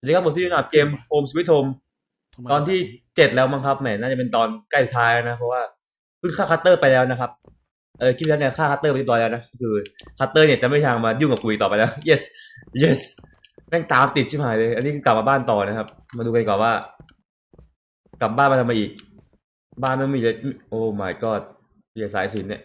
สวัสดีครับผมที่อยู่ในเกม Home Sweet Home ทำไมตอนที่เจ็ดแล้วมั้งครับแหมน่าจะเป็นตอนใกล้สุดท้ายแล้วนะ เพราะว่าเพิ่งฆ่าคัตเตอร์ไปแล้วนะครับเออคลิปแล้วเนี่ยฆ่าคัตเตอร์ไปเรียบร้อยแล้วนะคือคัตเตอร์เนี่ยจะไม่ทางมายุ่งกับกุยต่อไปแล้ว yes yes แม่งตามติดชิบหายเลย อันนี้คือกลับมาบ้านต่อนะครับ มาดูกันก่อนว่า กลับบ้านมาทำไมอีก บ้านไม่มีเลยโอ้ my god เหียสายสินเนี่ย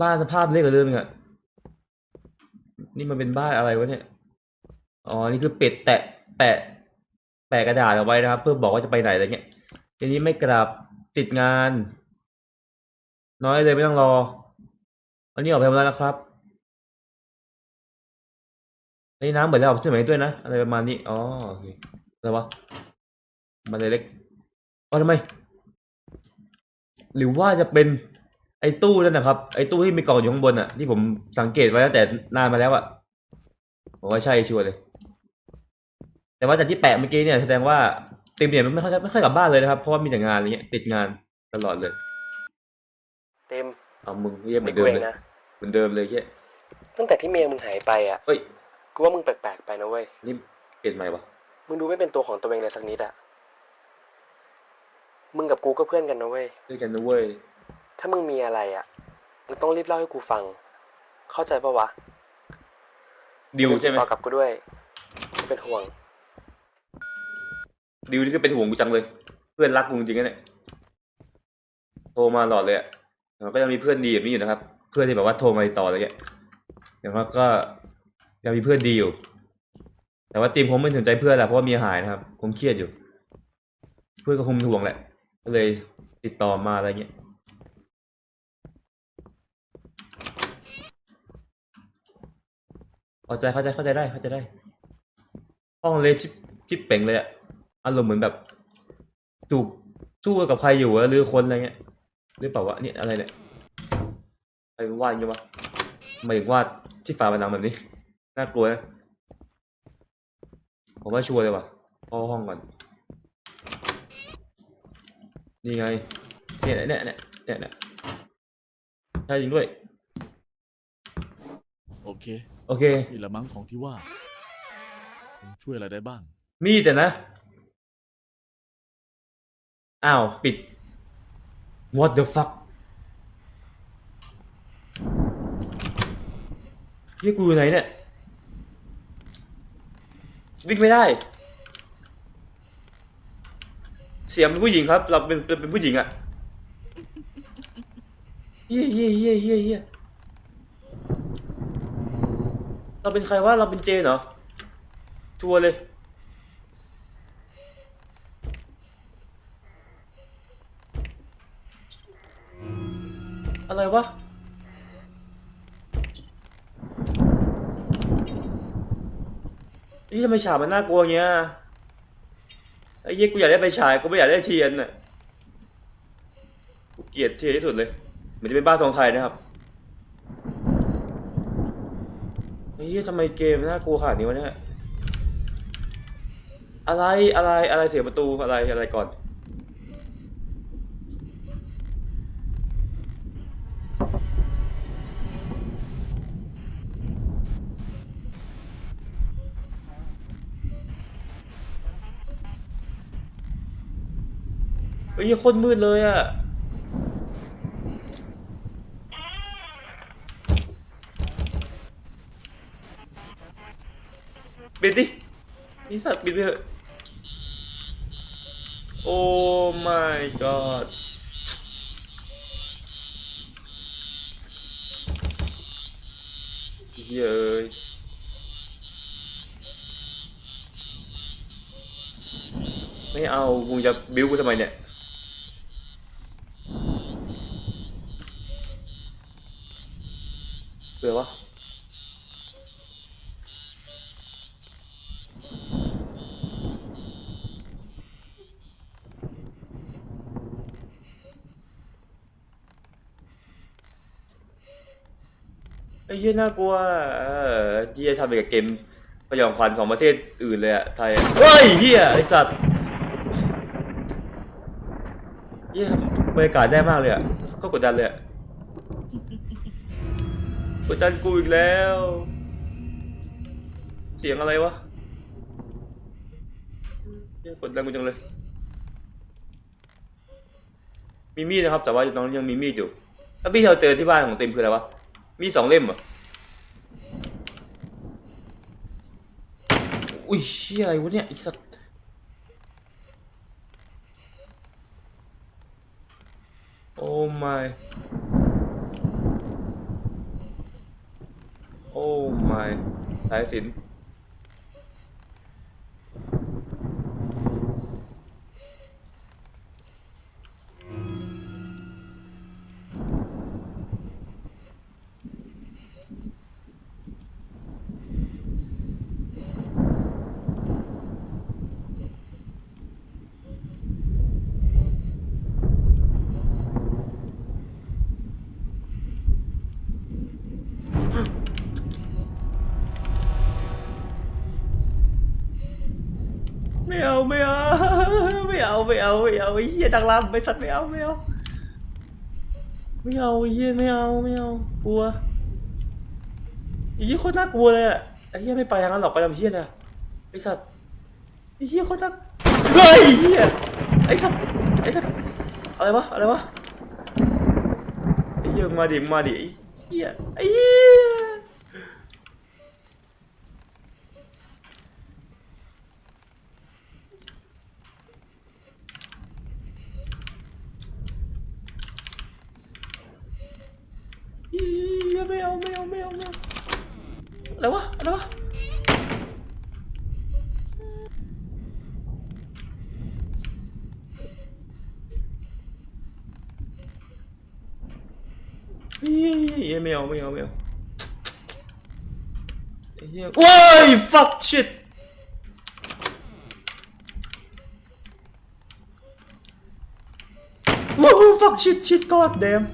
บ้านสภาพเล็กกว่าเดิมอีกอะนี่มันเป็นบ้านอะไรวะเนี่ย อ๋อ นี่คือเป็ดแตะแปะ แปะกระดาษเอาไว้นะครับ เพื่อบอกว่าจะไปไหนอะไรเงี้ยทีนี้ไม่กลับติดงาน น้อยเลยไม่ต้องรอ อันนี้ออกไปทำแล้วนะครับไอ้น้ำเหมือนแล้วออกใช่ไหมด้วยนะอะไรประมาณนี้อ๋อโอเคอะไรวะมันเลยเล็กอ๋อทำไม หรือว่าจะเป็นไอ้ตู้นั่นนะครับ ไอ้ตู้ที่มีกล่องอยู่ข้างบนอะ ที่ผมสังเกตไว้ตั้งแต่นานมาแล้วอะ ผมว่าใช่ชัวร์เลย แต่ว่าจากที่แปะเมื่อกี้เนี่ยแสดงว่าติมเนี่ยมันไม่ค่อยไม่ค่อยกลับบ้านเลยนะครับ เพราะว่ามีแต่งานอะไรเงี้ยติดงานตลอดเลย เต็มเอามึงเรียกเหมืไม่อนกูเดิมเอเลงยนะเหมือนเดิมเลยแค่ตั้งแต่ที่เมียมึงหายไปอะเฮ้ยกูว่ามึงแปลกๆไปนะเว้ยนี่เปลี่ยนใหม่วะมึงดูไม่เป็นตัวของตัวเองเลยสักนิดอะมึงกับกูก็เพื่อนกันนะเว้ยด้วยกันนะเว้ยถ้ามึงมีอะไรอะมึงต้องรีบเล่าให้กูฟัง เข้าใจปะวะ ดิวใช่ไหมติดต่อกับกูด้วยกูเป็นห่วง ดิวนี่คือเป็นห่วงกูจังเลย เพื่อนรักกูจริงๆนะเนี่ยโทรมาหลอดเลยอะแต่ก็ยังมีเพื่อนดีแบบนี้อยู่นะครับ เพื่อนที่แบบว่าโทรมาติดต่ออะไรเงี้ยอย่างว่าก็ยังมีเพื่อนดีอยู่ แต่ว่าทีมผมไม่สนใจเพื่อนแหละเพราะว่าเมียหายนะครับคงเครียดอยู่ เพื่อนก็คงเป็นห่วงแหละ ก็เลยติดต่อมาอะไรเงี้ย เข้าใจเข้าใจเข้าใจได้เข้าใจได้ ห้องเลชิปชิปเป่งเลยอะอารมณ์เหมือนแบบจูบสู้กับใครอยู่อะหรือคนอะไรเงี้ยหรือเปล่าวะเนี่ยอะไรเนี่ยใครวาดอยังไงวะหมายถึงวาดที่ฝาผนังแบบนี้น่ากลัวนะผมว่าชัวร์เลยว่ะเข้าห้องก่อนนี่ไงเนี่ยเนี่ยเนี่ยเนี่ยเนี่ยใช่จริงด้วย โอเคโอเค นี่แหละมั้งของที่ว่าคงช่วยอะไรได้บ้าง มีแต่นะ อ้าว ปิด what the fuck เฮ้ยกูอยู่ไหนเนี่ย วิ่งไม่ได้ เสียงเป็นผู้หญิงครับ เราเป็นเป็นเป็นผู้หญิงอะเฮียเฮียเฮียเฮียเฮีย เราเป็นใครวะเราเป็นเจนเหรอชัวร์เลยอะไรวะ นี่ทำไมฉากมันน่ากลัวเงี้ย ไอ้เหี้ยกูอยากได้ไฟฉายกูไม่อยากได้เทียนน่ะ กูเกลียดเทียนที่สุดเลย เหมือนจะเป็นบ้านทรงไทยนะครับ ไอ้เหี้ยทำไมเกมน่ากลัวขนาดนี้วะเนี่ย อะไรอะไรอะไรเสียประตูอะไรอะไรก่อน เฮ้ยโคตรมืดเลยอะ ปิดดินี่สัตว์ปิดไปเถอะโอ้ my god เย้ยไม่เอามึงจะบิ้วกูทำไมเนี่ยเผื่อวะ อ้เหี้ยน่ากลัวเออที่จะทำไปกับเกมประยองขวัญของประเทศอื่นเลยอะไทยอะเฮ้ยเหี้ยไอสัตว์เหี้ยบรรยากาศได้มากเลยอะก็กดดันเลยอะกดดันกูอีกแล้ว เสียงอะไรวะเหี้ยกดดันกูจังเลยมีมีดนะครับ แต่ว่าน้องยังมีมีดอยู่แล้วพี่ที่เราเจอที่บ้านของเต็มคืออะไรวะ มีสองเล่มเหรอ อุ้ยเชี่ยอะไรวะเนี่ยไอ้สัตว์โอ้ my โอ้ my สายสิน ไม่เอาไม่เอาไม่เอาไม่เอาไม่เอาไอ้เหี้ยดังลำไอ้สัตว์ไม่เอาไม่เอาไม่เอาไอ้เหี้ยไม่เอาไม่เอากลัวไอ้เหี้ยโคตรน่ากลัวเลยอะไอ้เหี้ยไม่ไปทางนั้นหรอกไปทำเหี้ยเลยอะไอ้สัตว์ไอ้เหี้ยโคตรน่าเฮ้ยไอ้เหี้ยไอ้สัตว์ไอ้สัตว์อะไรวะอะไรวะไอ้เหี้ยมาดิมาดิไอ้เหี้ยไอ้เหี้ย อีไม่เอาไม่เอาไม่เอาไม่เอาอะไรวะอะไรวะเฮ้ย ไม่เอาไม่เอาไม่เอาเหี้ยว้าย fuck shit ว้าว fuck shit shit god damn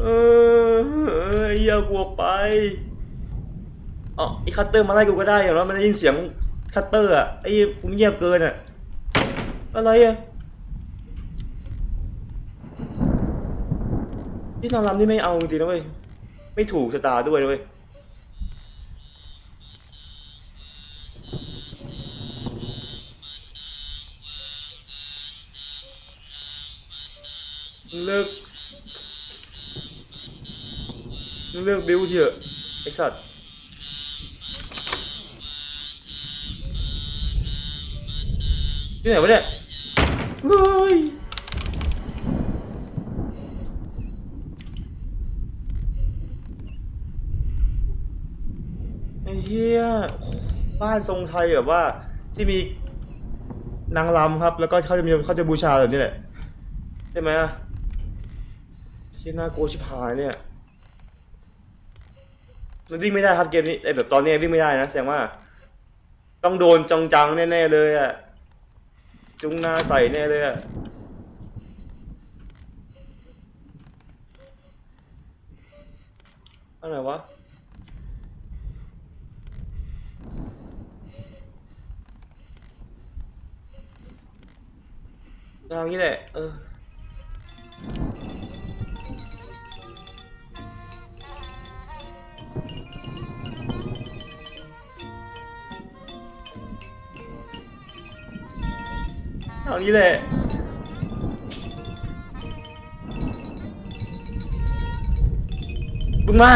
เออ อ้ยอย่ากลัวไปอ๋อไอ้คัตเตอร์มาไล่กูก็ได้อย่างน้อมันได้ยินเสียงคัตเตอร์อะไอ้กูเงียบเกินอะอะไรอะที่นอนรำนี่ไม่เอาจริงๆนะเว้ยไม่ถูกชะตาด้วยนะเว้ยเลิก เลิกบิวเถอะไอสัตว์ที่ไหนวะเนี่ยเฮ้ยไอ้เหี้ยบ้านทรงไทยแบบว่าที่มีนางรำครับ แล้วก็เขาจะมีเขาจะบูชาแบบนี้แหละใช่ไหมอะที่น่ากลัวชิบหายเนี่ย มันวิ่งไม่ได้ครับเกมนี้ไอ้แบบตอนนี้วิ่งไม่ได้นะแสดงว่า ต้องโดนจังๆแน่ๆเลยอะจุงหน้าใส่แน่เลยอะอะไรวะทางนี้แหละเออ ทานี้แหละมึงมา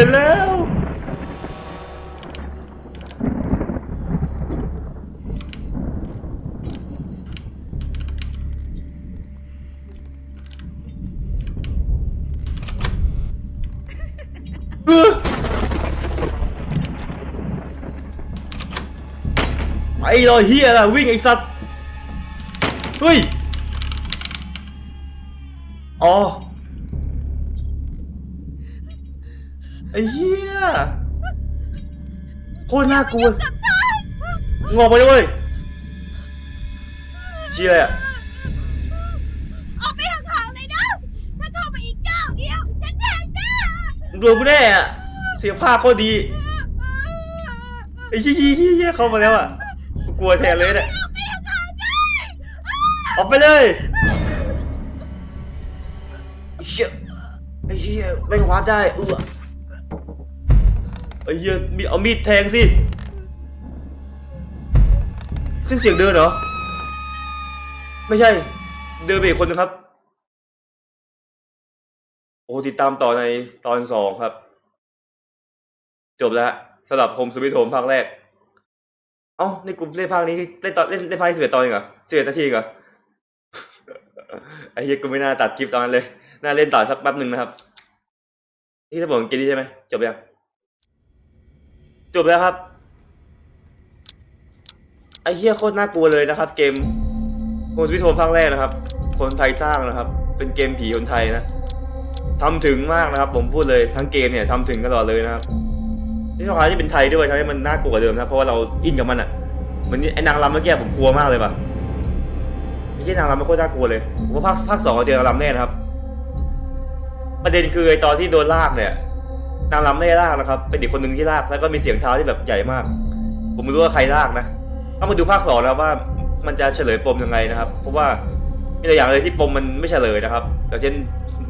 ไปจแล้ว ไอ้รอยเฮียล่ะวิ่งไอ้สัตว์ เฮ้ย อ๋อ ไอ้เฮียโคตรน่ากลัวงอกไปเลยเว้ยเชี่ยอะไรอะออกไปห่างๆเลยนะถ้าเข้าไปอีกก้าวเดียว ฉันแทงแน่มึงโดนกูแน่อะเสียงภาคโคตรดีไอ้เฮียเฮียเฮียเฮียเข้ามาแล้วอะกูกลัวแทนเลยเนี่ยออกไปห่างๆได้ออกไปเลยไอ้เชี่ยไอ้เฮียแม่งวัดได้เออ ไอ้เฮียมีเอามีดแทงสิสิ้นเสียงเดินเหรอ ไม่ใช่ เดินไปอีกคนนึงครับ โอ้ติดตามต่อในตอนสองครับ จบแล้วสำหรับโฮมสวิตโฮมภาคแรก เอ้าในี่กูเล่นภาคนี้เล่นตอนเล่นเล่นภาคสิบเอ็ดตอนเองเหรอสิบเอ็ดนาทีเหรอไอ้เหี้ยกูไม่น่าตัดคลิปตอนนั้นเลย น่าเล่นต่อสักแป๊บหนึ่งนะครับ นี่ถ้าบอกเกมนี้ใช่ไหมจบยัง จบแล้วครับ ไอ้เหี้ยโคตรน่ากลัวเลยนะครับ เกมโฮมสวิตโฮมภาคแรกนะครับ คนไทยสร้างนะครับ เป็นเกมผีคนไทยนะทำถึงมากนะครับ ผมพูดเลยทั้งเกมเนี่ยทำถึงตลอดเลยนะครับนี่ข้อควาที่เป็นไทยด้วยทำให้มันน่ากลัวกว่าเดิมนะเพราะว่าเราอินกับมันอะเหมือนไอ้นางรำเมื่อกี้ผมกลัวมากเลยป่ะไม่ใช่นางรำไมันโคตรน่ากลัวเลยผมว่าภาคภาคสองเราเจอนางรำแน่นะครับ ประเด็นคือไอ้ตอนที่โดนลากเนี่ย นางรำไม่ได้ลากนะครับ เป็นเด็กคนหนึ่งที่ลากแล้วก็มีเสียงเท้าที่แบบใหญ่มาก ผมไม่รู้ว่าใครลากนะต้องมาดูภาคสองนะครับว่ามันจะเฉลยปมยังไงนะครับ เพราะว่ามีหลายอย่างเลยที่ปมมันไม่เฉลยนะครับอย่างเช่น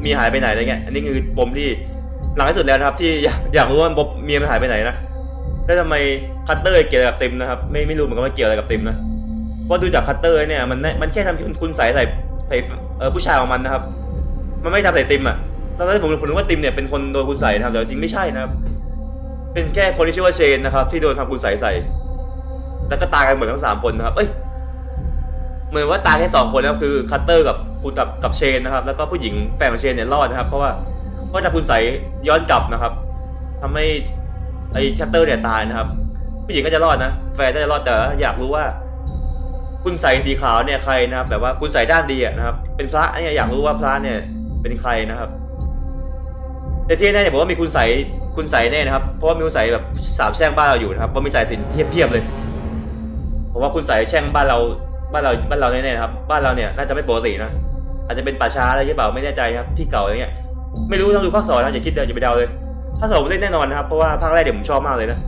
มีหายไปไหนอะไรเงี้ย อันนี้คือปมที่หลังที่สุดแล้วนะครับ ที่อยากอยากรู้ว่าปมเมียมันหายไปไหนนะแล้วทำไมคัตเตอร์เกี่ยวกับติมนะครับ ไม่ไม่รู้เหมือนกันว่าเกี่ยวอะไรกับติมนะเพราะดูจากคัตเตอร์เนี่ยมันมันแค่ทำคุณใส่ใส่ใส่เออผู้ชายของมันนะครับ มันไม่ทำใส่ติมอะ ตอนแรกผมผมนึกว่าติมเนี่ยเป็นคนโดนคุณใส่นะครับแต่จริงไม่ใช่นะครับ เป็นแค่คนที่ชื่อว่าเชนนะครับ ที่โดนทำคุณใส่ใส่ แล้วก็ตายกันหมดทั้งสามคนนะครับ เอ้ย เหมือนว่าตายแค่สองคนนะครับคือคัตเตอร์กับคุณกับกับเชนนะครับ แล้วก็ผู้หญิงแฟนของเชนเนี่ยรอดนะครับ เพราะว่าเพราะจากคุณใส่ย้อนกลับนะครับทำให้ไอ้ชัตเตอร์เนี่ยตายนะครับ ผู้หญิงก็จะรอดนะ แฟนก็จะรอดแต่อยากรู้ว่า คุณใส่สีขาวเนี่ยใครนะครับ แบบว่าคุณใส่ด้านดีนะครับ เป็นพระเนี่ยอยากรู้ว่าพระเนี่ยเป็นใครนะครับ แต่ที่แน่เนี่ยผมว่ามีคุณใส่คุณใส่แน่นะครับ เพราะว่ามีคุณใส่แบบสามแช่งบ้านเราอยู่นะครับเพราะมีสายสินเทียบเทียบเลยผมว่าคุณใส่แช่งบ้านเราบ้านเราบ้านเราแน่ๆนะครับบ้านเราเนี่ยน่าจะไม่ปกตินะอาจจะเป็นป่าช้าอะไรหรือเปล่าไม่แน่ใจครับที่เก่าอะไรเงี้ยไม่รู้ต้องดูภาคสองนะอย่าคิดเดินอย่าไปเดาเลยภาคสองผมเล่นแน่นอนนะครับเพราะว่าภาคแรกเดี๋ยวผมชอบมากเลยนะ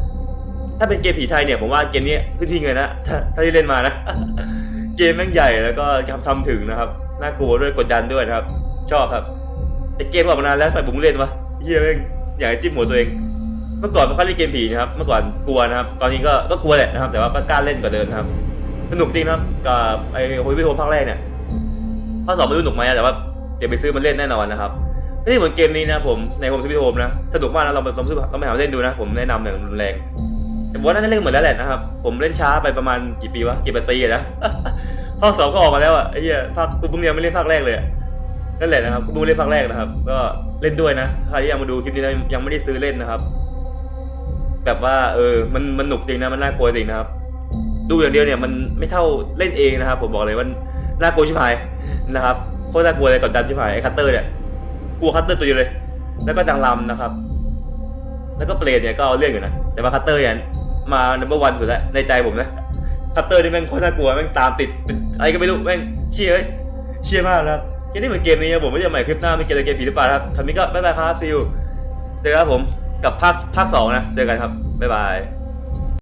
ถ้าเป็นเกมผีไทยเนี่ยผมว่าเกมนี้ขึ้นที่เงินนะถ้าถ้าที่เล่นมานะ เกมแม่งใหญ่แล้วก็ทำทำถึงนะครับน่ากลัวด้วยกดดันด้วยนะครับ ชอบครับแต่เกมออกมานานแล้วทำไมผมเล่นวะ เฮียแม่งอยากจิ้มหัวตัวเอง เมื่อก่อนไม่ค่อยเล่นเกมผีนะครับ เมื่อก่อนกลัวนะครับ ตอนนี้ก็ก็กลัวแหละนะครับ แต่ว่าก็กล้าเล่นกว่าเดิมครับ สนุกจริงนะครับกับไอ้โฮยวิโฮภาคแรกเนี่ยภาคสองไม่รู้สนุกไหมแต่ว่าเดี๋ยวไปซื้อมันเล่นแน่นอนนะครับไม่เหมือนเกมนี้นะผมในโฮมสวิตโฮมนะสนุกมากนะเราเราเราเราไปหาเล่นดูนะ ผมแนะนำอย่างรุนแรงแต่ผมว่าน่าจะเล่นเหมือนแล้วแหละนะครับ ผมเล่นช้าไปประมาณกี่ปีวะกี่ปีนะภาคสองก็ออกมาแล้วอะไอ้เหี้ยภาคกูเพิ่งเรียนไม่เล่นภาคแรกเลยนั่นแหละนะครับกูเพิ่งเล่นภาคแรกนะครับ ก็ เล่นด้วยนะใครที่ยังมาดูคลิปนี้แล้วยังไม่ได้ซื้อเล่นนะครับ แบบว่า เออ มันมันหนุกจริงนะมันน่ากลัวจริงนะครับ ดูอย่างเดียวเนี่ยมันไม่เท่าเล่นเองนะครับ ผมบอกเลยว่าน่ากลัวชิบหายนะครับโคตรน่ากลัวเลยกดดันชิบหายไอ้คัตเตอร์เนี่ยกลัวคัตเตอร์ตัวเดียวเลย แล้วก็ดังลำนะครับ แล้วก็เปรตเนี่ยก็เอาเรื่องอยู่นะแต่ว่าคัตเตอร์เนี่ยมา number one สุดแล้วในใจผมนะคัตเตอร์นี่แม่งโคตรน่ากลัวแม่งตามติดเป็นอะไรก็ไม่รู้แม่งเชี่ยเอ้ยเชี่ยมากนะครับ ยังนี่เหมือนเกมนี้ครับผมไม่จะใหม่คลิปหน้าไม่เกมอะไรเกมผีหรือเปล่าครับทำนี้ก็บ๊ายบายครับซิวเจอกันครับผมกับภาคภาคสองนะเจอกันครับบ๊ายบาย